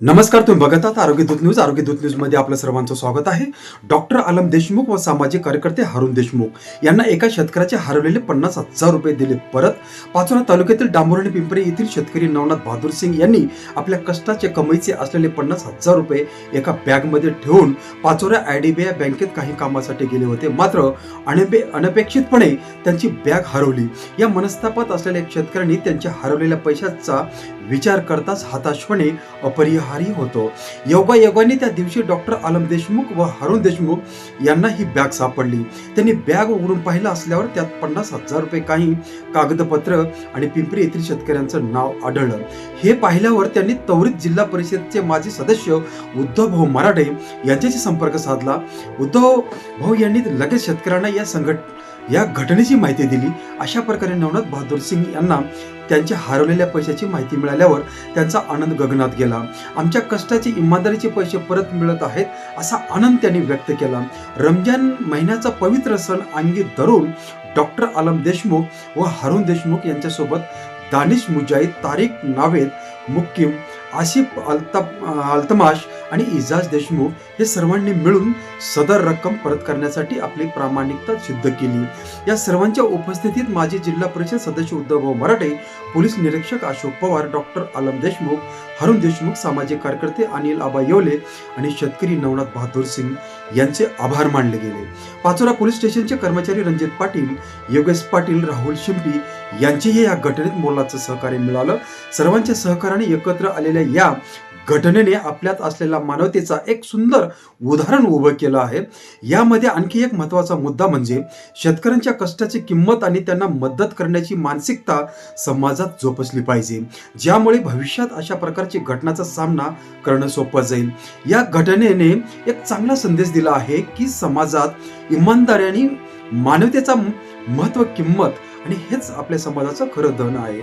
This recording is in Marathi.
नमस्कार तुम्ही बघत आहात आरोग्य दूत न्यूज. आरोग्य दूत न्यूजमध्ये आपलं सर्वांचं स्वागत आहे. डॉक्टर आलम देशमुख व सामाजिक कार्यकर्ते हरुण देशमुख यांना एका शेतकऱ्याचे हरवलेले पन्नास हजार रुपये दिले परत. पाचोरा तालुक्यातील डांबोर्णी पिंपरी येथील शेतकरी नवनाथ बहादूर सिंग यांनी आपल्या कष्टाचे कमाईचे असलेले पन्नास हजार रुपये एका बॅगमध्ये ठेवून पाचोरा आयडीबीआय बँकेत काही कामासाठी गेले होते. मात्र अनबे अनपेक्षितपणे त्यांची बॅग हरवली. या मनस्तापात असलेल्या शेतकऱ्यांनी त्यांच्या हरवलेल्या पैशाचा विचार करताच हताश होणे अपरिहार्य होतो योगायोगाने त्या दिवशी डॉक्टर आलम देशमुख व हरुण देशमुख यांना ही बॅग सापडली. त्यांनी बॅग उघडून पाहिलं असल्यावर त्यात पन्नास हजार रुपये काही कागदपत्र आणि पिंपरी येथील शेतकऱ्यांचं नाव आढळलं. हे पाहिल्यावर त्यांनी त्वरित जिल्हा परिषदेचे माजी सदस्य उद्धव भाऊ मराठे यांच्याशी संपर्क साधला. उद्धव भाऊ यांनी लगेच शेतकऱ्यांना या संघट या घटनेची माहिती दिली. अशा प्रकारे नवनाथ बहादूर सिंग यांना त्यांच्या हरवलेल्या पैशाची माहिती मिळाल्यावर त्यांचा आनंद गगनात गेला. आमच्या कष्टाचे इमानदारीचे पैसे परत मिळत आहेत असा आनंद त्यांनी व्यक्त केला. रमजान महिन्याचा पवित्र सण अंगी धरून डॉक्टर आलम देशमुख व हरुण देशमुख यांच्यासोबत दानिश मुजाहिद तारिक नावेद मुक्कीम आसिफ अल्तप अल्तमाश आणि इजाज देशमुख हे सर्वांनी मिळून सदर रक्कम परत करण्यासाठी आपली प्रामाणिकता सिद्ध केली. या सर्वांच्या उपस्थितीत माजी जिल्हा परिषद सदस्य उद्धवभाऊ मराठे पोलीस निरीक्षक अशोक पवार डॉक्टर आलम देशमुख हरुण देशमुख सामाजिक कार्यकर्ते अनिल आबा येवले आणि शेतकरी नवनाथ बहादूर सिंग यांचे आभार मानले गेले. पाचोरा पोलीस स्टेशनचे कर्मचारी रणजित पाटील योगेश पाटील राहुल शिंपी यांचेही या घटनेत मोलाचं सहकार्य मिळालं. सर्वांच्या सहकार्याने एकत्र आलेल्या या घटनेने आपल्यात असलेला मानवतेचा एक सुंदर उदाहरण उभं केलं आहे. यामध्ये आणखी एक महत्त्वाचा मुद्दा म्हणजे शेतकऱ्यांच्या कष्टाची किंमत आणि त्यांना मदत करण्याची मानसिकता समाजात जोपासली पाहिजे. ज्यामुळे भविष्यात अशा प्रकारची घटनाचा सामना करणं सोपं जाईल. या घटनेने एक चांगला संदेश दिला आहे की समाजात इमानदारी आणि मानवतेचा महत्त्व किंमत आणि हेच आपल्या समाजाचं खरं धन आहे.